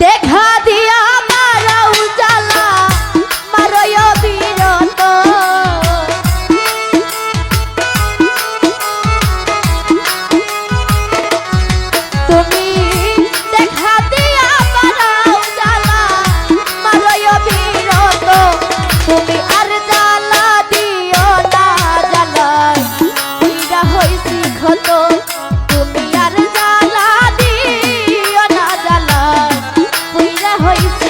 দেখা দিয়া মারাও জ্বালা মারয় বিরত তুমি দেখা দিয়া মারাও জ্বালা মারয় বিরত তুমি আর জ্বালা দিও না জ্বালায় হইছি ক্ষত হইছি